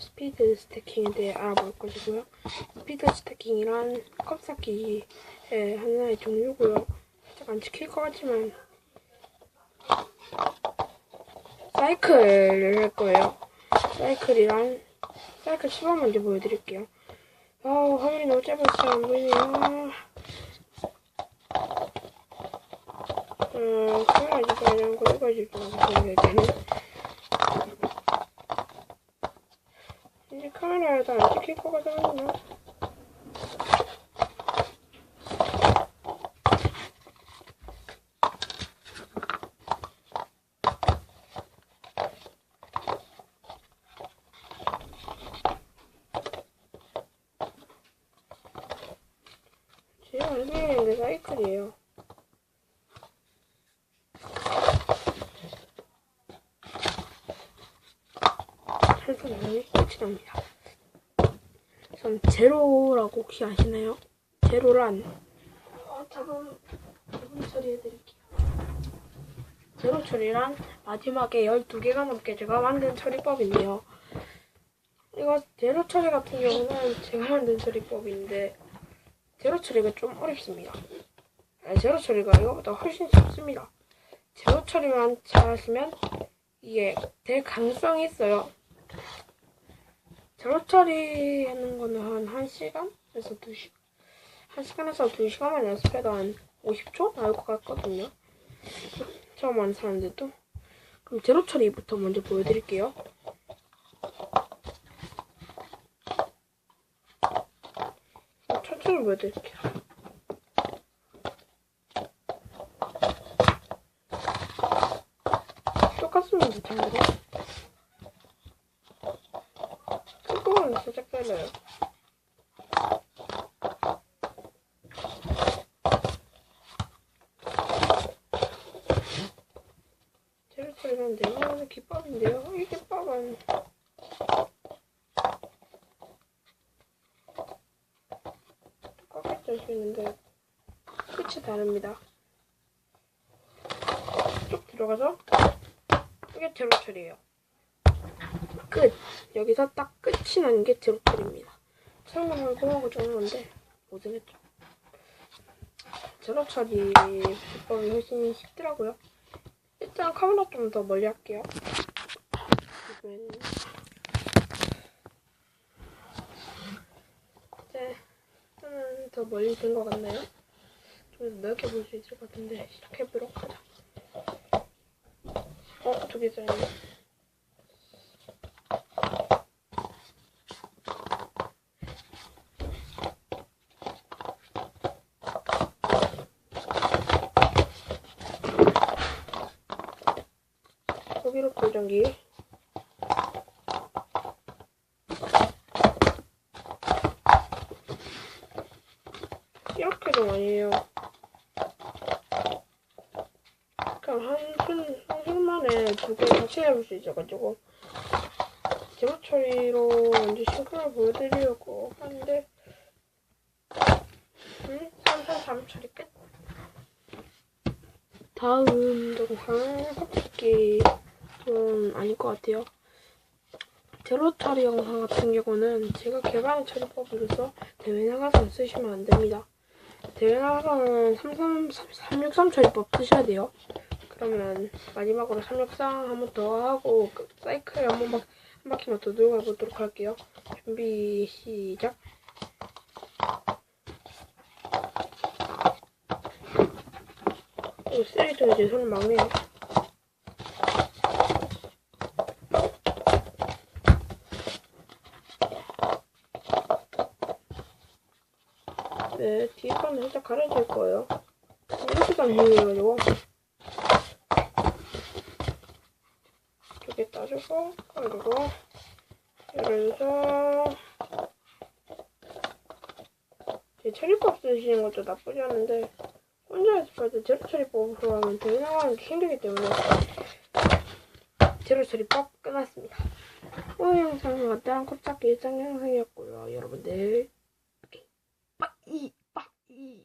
스피드 스태킹에 대해 알아볼 것이고요. 스피드 스태킹이란 컵 쌓기의 하나의 종류고요. 살짝 안 지킬 것 같지만 사이클을 할 거예요. 사이클이란 사이클 시범 먼저 보여드릴게요. 아우 화면이 너무 짧아서 안 보이네요. 어, 카메라 이거 이런 거 보여야 되네. 이제 카메라에도 안 찍힐 것 같아요. 지금 안 보이는 게 사이클이에요. 한손이 끝이 납니다. 전 제로라고 혹시 아시나요? 제로란 어, 답은 답은 처리해드릴게요. 제로 처리란 마지막에 12개가 넘게 제가 만든 처리법인데요. 이거 제로 처리 같은 경우는 제가 만든 처리법인데 제로 처리가 좀 어렵습니다. 아니, 제로 처리가 이거보다 훨씬 쉽습니다. 제로 처리만 잘하시면 이게 될 가능성이 있어요. 제로 처리 하는 거는 한 1시간에서 2시간 1시간에서 2시간만 연습해도 한 50초 나올 것 같거든요. 처음 하는 사람들도. 그럼 제로 처리부터 먼저 보여드릴게요. 천천히 보여드릴게요. 똑같습니다, 친구들. 조금은 살짝 달라요. 제로 처리는 내용하는 기법인데요. 이 기법은 똑같이 할 수 있는데 끝이 다릅니다. 쭉 들어가서 이게 제로 처리예요. 끝. 여기서 딱 끝이 나는 게 제로 처리입니다. 설명하고 하고 적는데 고생했죠. 제로 처리 기법이 훨씬 쉽더라고요. 일단 카메라 좀 더 멀리 할게요. 이번에는 이제 일단은 더 멀리 된 것 같나요? 좀 넓게 볼 수 있을 것 같은데 시작해보도록 하자. 어, 저기 있어요. 소비로 보정기 이렇게도 아니에요. 그냥 한 손, 한 손만에 두 개 같이 해볼 수 있어가지고 제로 처리로 먼저 싱크를 보여드리려고 하는데 음, 3, 3, 3 처리 끝. 다음 영상 솔직히 좀 아닐 것 같아요. 제로 처리 영상 같은 경우는 제가 개발한 처리법으로서 대회 나가서 쓰시면 안 됩니다. 대회 나가서는 33, 363 처리법 쓰셔야 돼요. 그러면 마지막으로 363 한 번 더 하고 그 사이클 한 번만 한 바퀴만 더 돌고 해보도록 할게요. 준비 시작. 쓰레기통에 제 손을 막네요. 네, 뒤에 거는 살짝 가려질 거예요. 이렇게 당겨가지고 두개 따주고 그리고 들어서 제 처리법 쓰시는 것도 나쁘지 않은데 혼자 연습할 때 제로 처리법으로 하면 나가는 게 힘들기 때문에 제로 처리법 끝났습니다. 오늘 영상은 간단한 컵잡기 일상 영상이었고요. 여러분들 一八一